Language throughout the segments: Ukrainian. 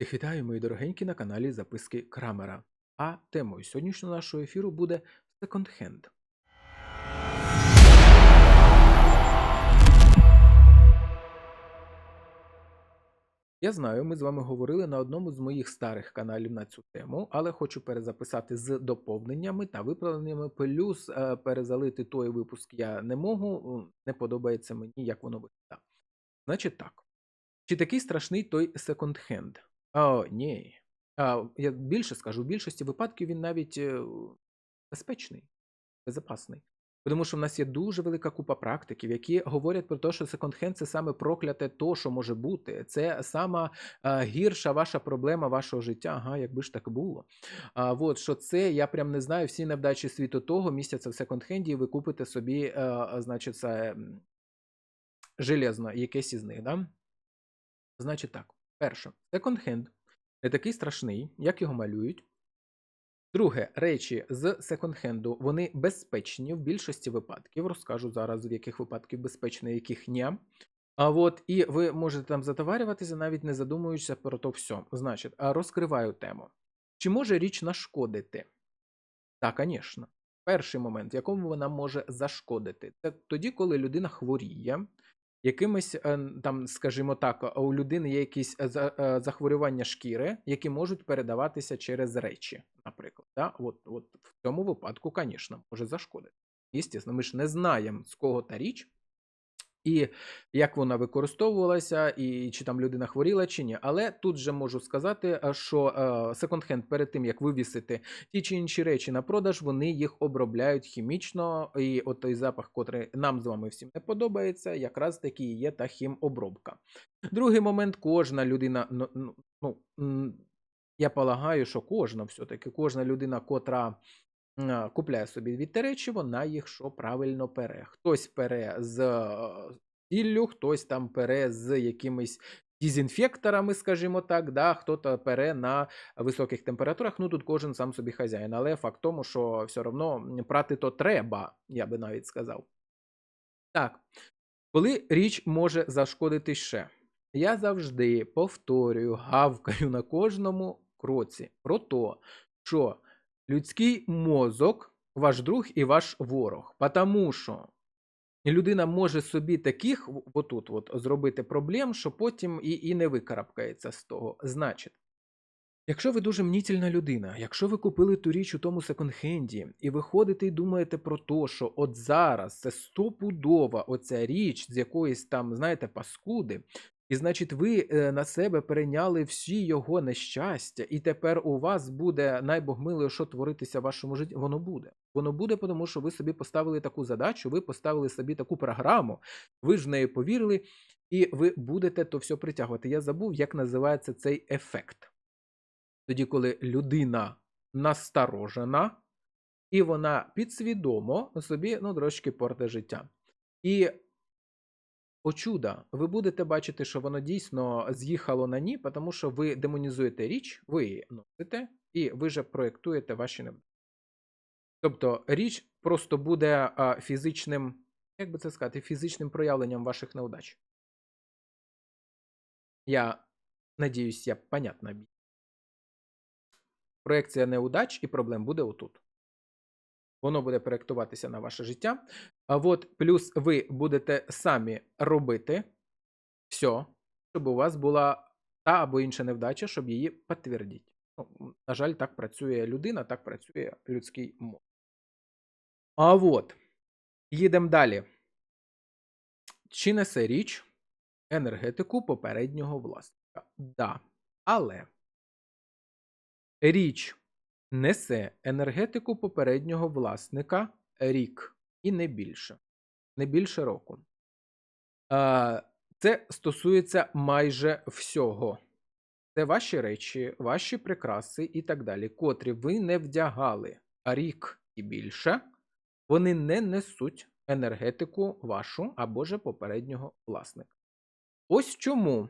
Всіх вітаю, мої дорогенькі, на каналі Записки Крамера. А темою сьогоднішнього нашого ефіру буде секонд-хенд. Я знаю, ми з вами говорили на одному з моїх старих каналів на цю тему, але хочу перезаписати з доповненнями та виправленнями. Плюс е, перезалити той випуск я не можу, не подобається мені, як воно виглядає. Значить так. Чи такий страшний той секонд-хенд? А, ні. А, я більше скажу, в більшості випадків він навіть е, безпечний, безпечний. Тому що в нас є дуже велика купа практиків, які говорять про те, що секонд-хенд це саме прокляте то, що може бути. Це сама а, гірша ваша проблема вашого життя. Ага, якби ж так було. А, от, що це, я прям не знаю, всі невдачі світу того містяться в секонд-хенді, і ви купите собі, е, значить, це железно якесь із них. Да? Значить так, перше, секонд-хенд не такий страшний, як його малюють. Друге, речі з секонд-хенду вони безпечні в більшості випадків. Розкажу зараз, в яких випадків безпечні, яких ні. А от і ви можете там затоварюватися, навіть не задумуючися про то все. Значить, розкриваю тему. Чи може річ нашкодити? Так, звісно. Перший момент, в якому вона може зашкодити, це тоді, коли людина хворіє, якимись е, там, скажімо так, у людини є якісь е, е, захворювання шкіри, які можуть передаватися через речі, наприклад. Да? От, от в цьому випадку, звісно, може зашкодити. Істісно, ми ж не знаємо, з кого та річ, і як вона використовувалася, і чи там людина хворіла, чи ні. Але тут же можу сказати, що е, секонд-хенд перед тим, як вивісити ті чи інші речі на продаж, вони їх обробляють хімічно, і от той запах, котрий нам з вами всім не подобається, якраз таки є та хімобробка. Другий момент, кожна людина, ну, ну, ну я полагаю, що кожна все-таки, кожна людина, котра купляє собі ті речі, вона їх що правильно пере. Хтось пере з е, сіллю, хтось там пере з якимись дезінфекторами, скажімо так, да, хто-то пере на високих температурах. Ну тут кожен сам собі хазяїн. Але факт тому, що все одно прати то треба, я би навіть сказав. Так, коли річ може зашкодити ще, я завжди повторюю, гавкаю на кожному кроці про те, що людський мозок ваш друг і ваш ворог. Потому що людина може собі таких отут от зробити проблем, що потім і, і не викарабкається з того. Значить, Якщо ви дуже мнітільна людина, якщо ви купили ту річ у тому секонд-хенді, і ви ходите і думаєте про те, що от зараз це стопудова оця річ з якоїсь там, знаєте, паскуди, і значить, ви е, на себе перейняли всі його нещастя, і тепер у вас буде найбогмиле, що творитися в вашому житті, воно буде. Воно буде, тому що ви собі поставили таку задачу, ви поставили собі таку програму, ви ж в неї повірили, і ви будете то все притягувати. Я забув, як називається цей ефект тоді, коли людина насторожена, і вона підсвідомо собі ну, трошки порте життя. І о чуда, ви будете бачити, що воно дійсно з'їхало на ні, тому що ви демонізуєте річ, ви її носите, і ви же проєктуєте ваші невдачі. Тобто річ просто буде а, фізичним, як би це сказати, фізичним проявленням ваших невдач. Я надіюсь, я понятно. Проекція неудач і проблем буде отут. Воно буде проєктуватися на ваше життя. А от плюс ви будете самі робити все, щоб у вас була та або інша невдача, щоб її підтвердити. Ну, на жаль, так працює людина, так працює людський мозок. А от, їдемо далі. Чи несе річ енергетику попереднього власника? Да. Але річ несе енергетику попереднього власника рік і не більше. Не більше року. Це стосується майже всього. Це ваші речі, ваші прикраси і так далі, котрі ви не вдягали рік і більше, вони не несуть енергетику вашу або же попереднього власника. Ось чому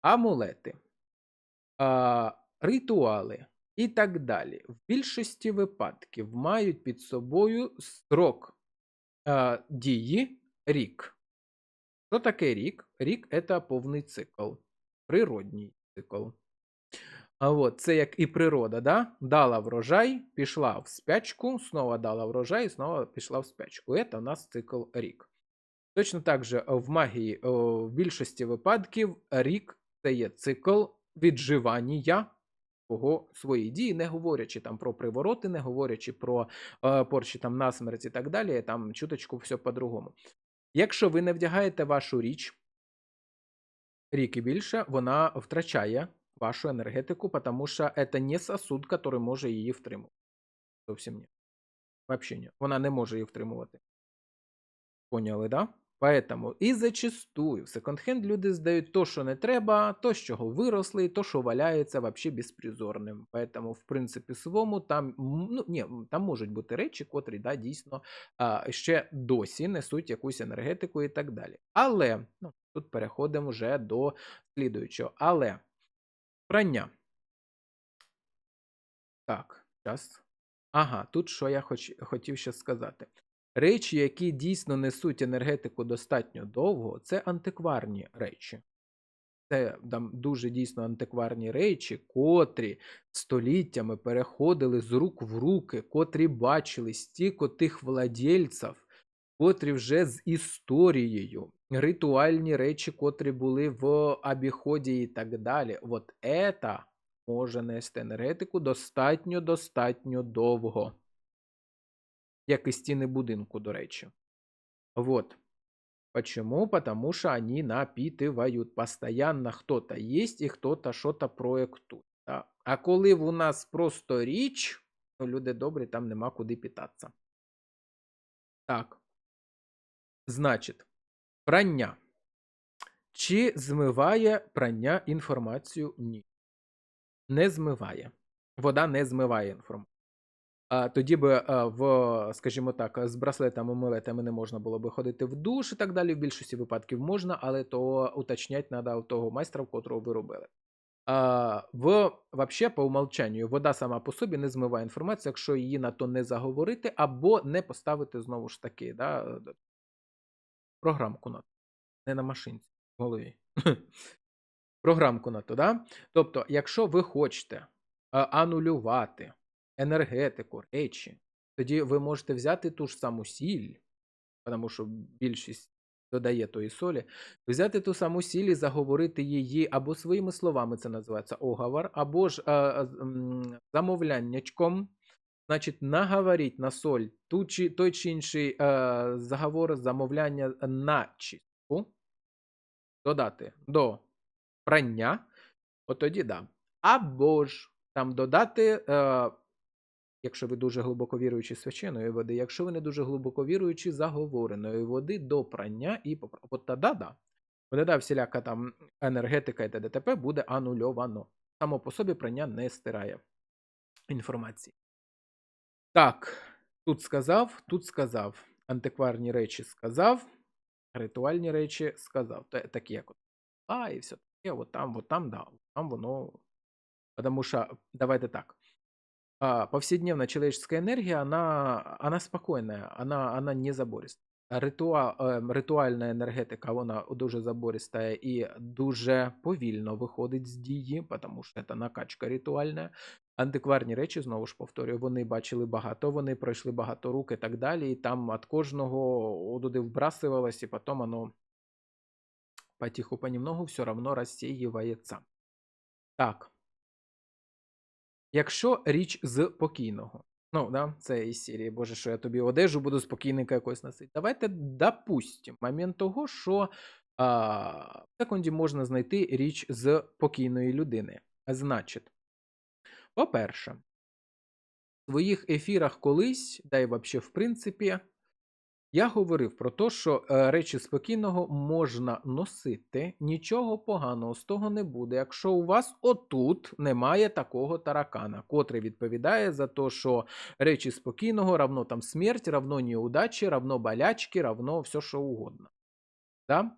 амулети, а, ритуали і так далі в більшості випадків мають під собою строк а, дії рік. Що таке рік? Рік це повний цикл, природній. цикл. А от, це як і природа, да? дала врожай, пішла в спячку, знову дала врожай, знову пішла в спячку. Це у нас цикл рік. Точно так же в магії в більшості випадків рік це є цикл відживання свого своєї дії, не говорячи там про привороти, не говорячи про е, порчі там насмерть і так далі, там чуточку все по-другому. Якщо ви не вдягаєте вашу річ, рік і більше, вона втрачає вашу енергетику, тому що це не сосуд, який може її втримувати. Зовсім ні. Вообще ні. Вона не може її втримувати. Поняли, да? Поэтому і зачастую в секонд-хенд люди здають то, що не треба, то, з чого виросли, то, що валяється вообще безпризорним. Поэтому, в принципі, своєму там, ну, ні, там можуть бути речі, котрі да, дійсно а, ще досі несуть якусь енергетику і так далі. Але ну, тут переходимо вже до слідуючого. Але прання. Так, час. Ага, тут що я хоч, хотів ще сказати. Речі, які дійсно несуть енергетику достатньо довго, це антикварні речі. Це там дуже дійсно антикварні речі, котрі століттями переходили з рук в руки, котрі бачили стільки тих владельців, котрі вже з історією, ритуальні речі, котрі були в обіході і так далі. От це може нести енергетику достатньо достатньо довго як і стіни будинку, до речі. Вот. Почему? Потому что они напитывают. Постоянно кто-то есть і кто-то що-то проєктує. Да? А коли у нас просто річ, то люди добрі, там нема куди питатися. Так. Значить, прання. Чи змиває прання інформацію? Ні. Не змиває. Вода не змиває інформацію. Тоді би в, скажімо так, з браслетами милетами не можна було би ходити в душ і так далі. В більшості випадків можна, але то уточнять треба у того майстра, в котрого ви робили. В, вообще, по умолчанню, вода сама по собі не змиває інформацію, якщо її на то не заговорити, або не поставити знову ж таки, да, програмку на то. Не на машинці, в голові. програмку на то, да? Тобто, якщо ви хочете анулювати енергетику, речі, тоді ви можете взяти ту ж саму сіль, тому що більшість додає тої солі, взяти ту саму сіль і заговорити її або своїми словами, це називається оговор, або ж а, а, замовляннячком. Значить, наговоріть на соль ту чи, той чи інший а, заговор замовляння на чистку, додати до прання, от тоді да. Або ж там додати. А, якщо ви дуже глибоко віруючі свяченої води, якщо ви не дуже глибоко віруючі заговореної води до прання і поправ. От тоді, да. Вода всіляка там енергетика і т.д.т.п. буде анульовано. Само по собі прання не стирає інформації. Так, тут сказав, тут сказав. Антикварні речі сказав, ритуальні речі сказав. Такі як от. А, і все таке, от там, от там, да, там воно. Тому що, давайте так. А, повседневная человеческая энергия, она, она спокойная, она, она не забориста. Ритуал, е, ритуальна енергетика, вона дуже забориста і дуже повільно виходить з дії, тому що це накачка ритуальна. Антикварні речі, знову ж повторюю, вони бачили багато, вони пройшли багато рук і так далі, і там від кожного туди вбрасувалось, і потім воно потиху понемногу все равно розсіюється. Так. Якщо річ з покійного, ну, да, це із серії, Боже, що я тобі одежу буду спокійника якось носити. Давайте допустимо момент того, що а, в секунді можна знайти річ з покійної людини. Значить, по-перше, в своїх ефірах колись, да й взагалі, в принципі, я говорив про те, що е, речі спокійного можна носити, нічого поганого з того не буде, якщо у вас отут немає такого таракана, котрий відповідає за те, що речі спокійного равно там смерть, равно неудачі, равно болячки, равно все, що угодно. Да?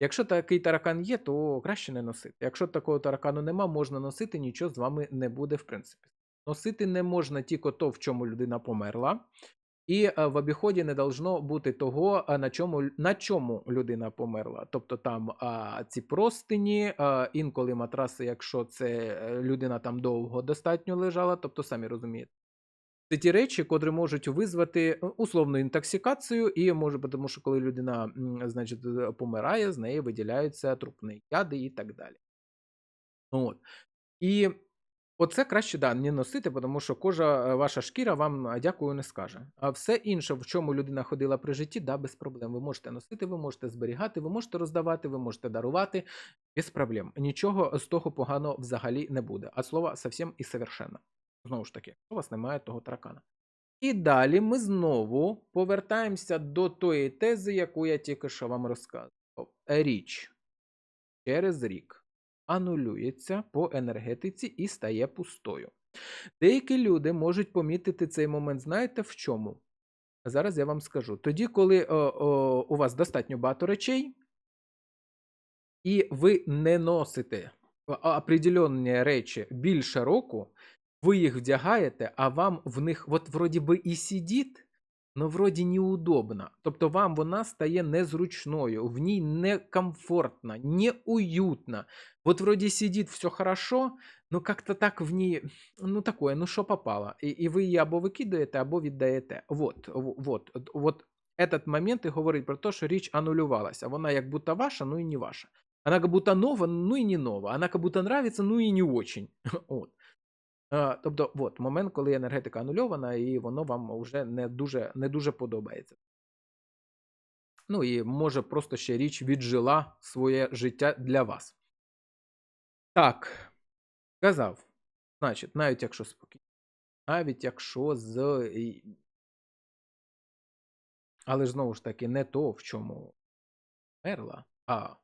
Якщо такий таракан є, то краще не носити. Якщо такого таракану нема, можна носити, нічого з вами не буде, в принципі. Носити не можна тільки то, в чому людина померла. І е, в обіході не должно бути того, на чому, на чому людина померла. Тобто там а, ці простині, а, інколи матраси, якщо це е, людина там довго достатньо лежала, тобто самі розумієте. Це ті речі, котрі можуть визвати е, условну інтоксикацію, і може, тому що коли людина, значить, е, помирає, з неї виділяються трупні яди і так далі. От. І оце краще да, не носити, тому що кожа е, ваша шкіра вам е, дякую не скаже. А все інше, в чому людина ходила при житті, да, без проблем. Ви можете носити, ви можете зберігати, ви можете роздавати, ви можете дарувати без проблем. Нічого з того поганого взагалі не буде. А слова совсем і совершенно. Знову ж таки, у вас немає того таракана. І далі ми знову повертаємося до тої тези, яку я тільки що вам розказував. Річ через рік анулюється по енергетиці і стає пустою. Деякі люди можуть помітити цей момент, знаєте в чому? Зараз я вам скажу. Тоді, коли о, о, у вас достатньо багато речей, і ви не носите определенні речі більше року, ви їх вдягаєте, а вам в них, от вроді би і сидіть, но вроді неудобно. Тобто вам вона стає незручною, в ній некомфортно, неуютно. Вот вроде сидит все хорошо, но как-то так в ній, ну такое, ну що попало. І, і ви її або викидаєте, або віддаєте. Вот, в- вот, от- вот этот момент і говорить про те, що річ анулювалася. Вона як будто ваша, ну і не ваша. Она как будто нова, ну і не нова. Она как будто нравится, ну і не очень. От. Тобто, от момент, коли енергетика анульована, і воно вам вже не дуже, не дуже подобається. Ну і може просто ще річ віджила своє життя для вас. Так, казав. Значить, навіть якщо спокійно, навіть якщо з. Але ж знову ж таки, не то, в чому мерла, а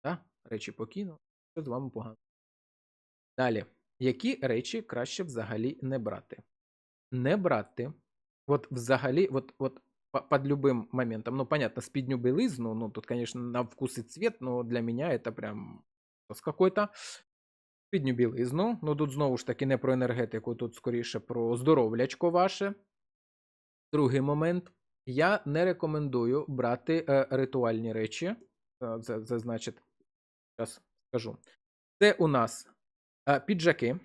та, речі покинув, що з вами погано. Далі. Які речі краще взагалі не брати? Не брати. От взагалі, от, от по- под любым моментом. Ну, понятно, спидню белизну, ну, тут, конечно, на вкус и цвет, но для меня это прям ужас какой-то. Спідню білизну. Ну, тут знову ж таки не про енергетику, тут скоріше про здоровлячко ваше. Другий момент. Я не рекомендую брати е, ритуальні речі. Це, це значить, зараз скажу. Це у нас піджаки,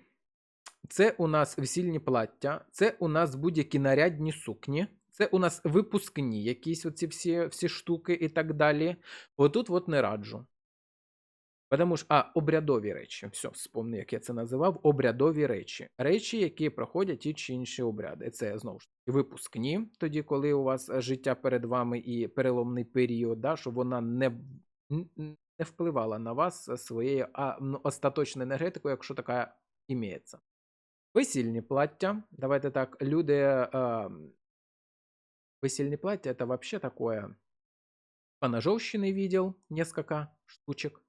це у нас весільні плаття, це у нас будь-які нарядні сукні, це у нас випускні якісь оці всі, всі штуки і так далі. Отут от не раджу. Потому що, а, обрядові речі. Все, вспомнив, як я це називав. Обрядові речі. Речі, які проходять ті чи інші обряди. Це знову ж таки випускні, тоді, коли у вас е, життя перед вами і переломний період, да, щоб вона не, не впливала на вас своєю ну, остаточною енергетикою, якщо така імеється. Весільні плаття. Давайте так, люди. Е, весільні плаття это вообще такое. Поножовщины видел несколько штучек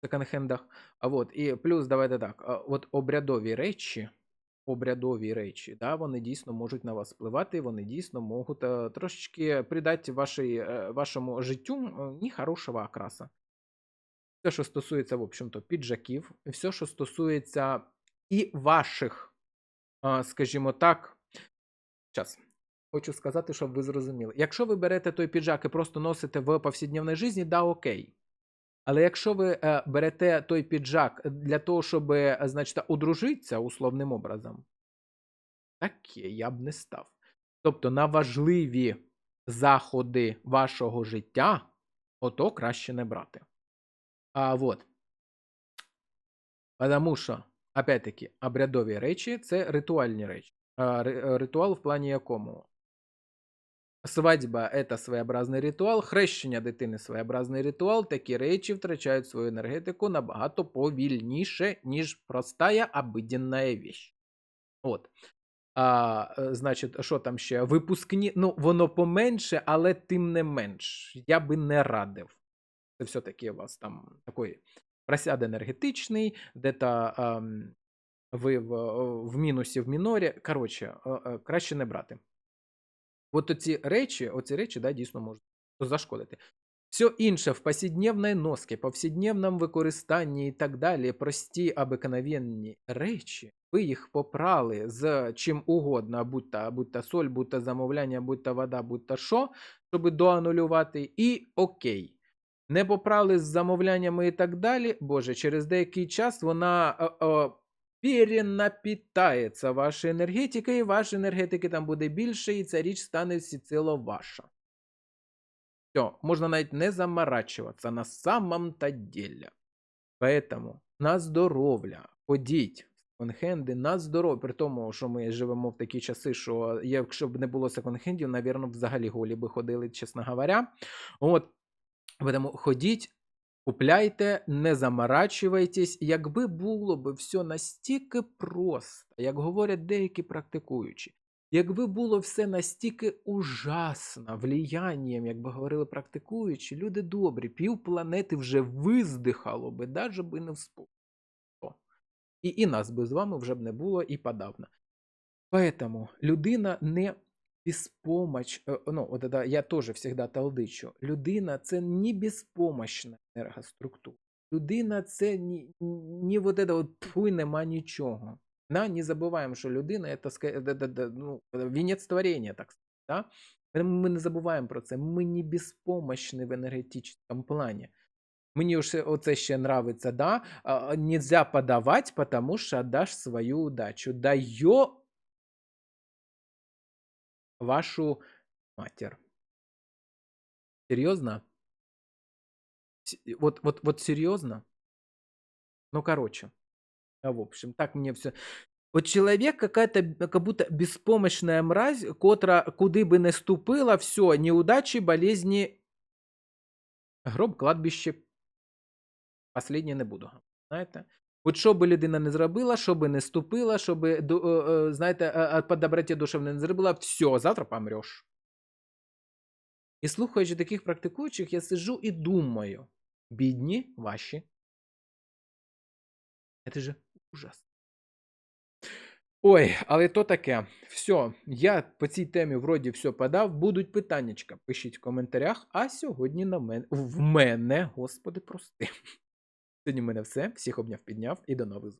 в секонд-хендах. А вот, і плюс, давайте так, от обрядові речі, обрядові речі, да, вони дійсно можуть на вас впливати, вони дійсно можуть трошечки придати вашій, вашому життю нехорошого окраса. Все, що стосується, в общем-то, піджаків, все, що стосується і ваших, скажімо так, Час. Хочу сказати, щоб ви зрозуміли. Якщо ви берете той піджак і просто носите в повсякденній житті, да, окей. Але якщо ви е, берете той піджак для того, щоб, е, значить, одружитися условним образом, таке я б не став. Тобто на важливі заходи вашого життя, ото краще не брати. А вот. Потому що, опять-таки, обрядові речі це ритуальні речі. А, е, Ритуал в плані якому? Свадьба це своєобразний ритуал, хрещення дитини своєобразний ритуал. Такі речі втрачають свою енергетику набагато повільніше, ніж простая обиденна віч. От. А, е, значить, що там ще? Випускні. Ну, воно поменше, але тим не менш. Я би не радив. Це все-таки у вас там такий просяд енергетичний, де-то ем, ви в, в мінусі в мінорі. Коротше, е, е, краще не брати. От оці речі, оці речі, да, дійсно можуть зашкодити. Все інше в повсякденній носці, повсякденному використанні і так далі, прості обикновенні речі, ви їх попрали з чим угодно, будь то, будь то соль, будь то замовляння, будь то вода, будь то що, щоб доанулювати, і окей. Не попрали з замовляннями і так далі. Боже, через деякий час вона е, е, перенапітається вашою енергетикою, і вашої енергетики там буде більше, і ця річ стане всеціло ваша. Все, можно навіть не заморачиваться на самом-то деле. Поэтому на здоров'я ходіть в секонд-хенди на здоров'я. При тому, що ми живемо в такі часи, що якщо б не було секонд-хендів, навірно, взагалі голі би ходили, чесно говоря. От, тому ходіть, купляйте, не заморачивайтесь. Якби було б все настільки просто, як говорять деякі практикуючі, Якби було все настільки ужасно влиянням, як би говорили практикуючі, люди добрі, пів планети вже виздихало би, даже би не вспомнило. І, і нас би з вами вже б не було і подавно. Поэтому людина не безпомощ, е, ну, от это я теж завжди талдичу. Людина це не безпомощна енергоструктура. Людина це не, не вот это от тьфу, нема нічого. На, не забуваємо, що людина це ска- да- да- да, ну, вінець творення, так сказати. Да? Поэтому Ми не забуваємо про це. Ми не безпомощні в енергетичному плані. Мені вже оце ще нравиться, да? а, Нельзя подавати, тому що даш свою удачу. Дає вашу матір. Серйозно? С- Вот, вот, вот серьезно? Ну, короче. А, в общем, так мне все. Вот человек какая-то б- как будто беспомощная мразь, котра куди би не ступила, все, неудачі, болезні, гроб, кладбище. Последнє не буду. говорити, Знаєте? От що би людина не зробила, що би не ступила, що би, е, е, знаєте, е, по доброті душевної не зробила, все, завтра помреш. І слухаючи таких практикуючих, я сижу і думаю, бідні ваші. Це же ужас. Ой, але то таке. Все, я по цій темі вроді все подав. Будуть питаннячка. Пишіть в коментарях. А сьогодні на мене в мене, господи, прости. Сьогодні в мене все. Всіх обняв, підняв і до нових.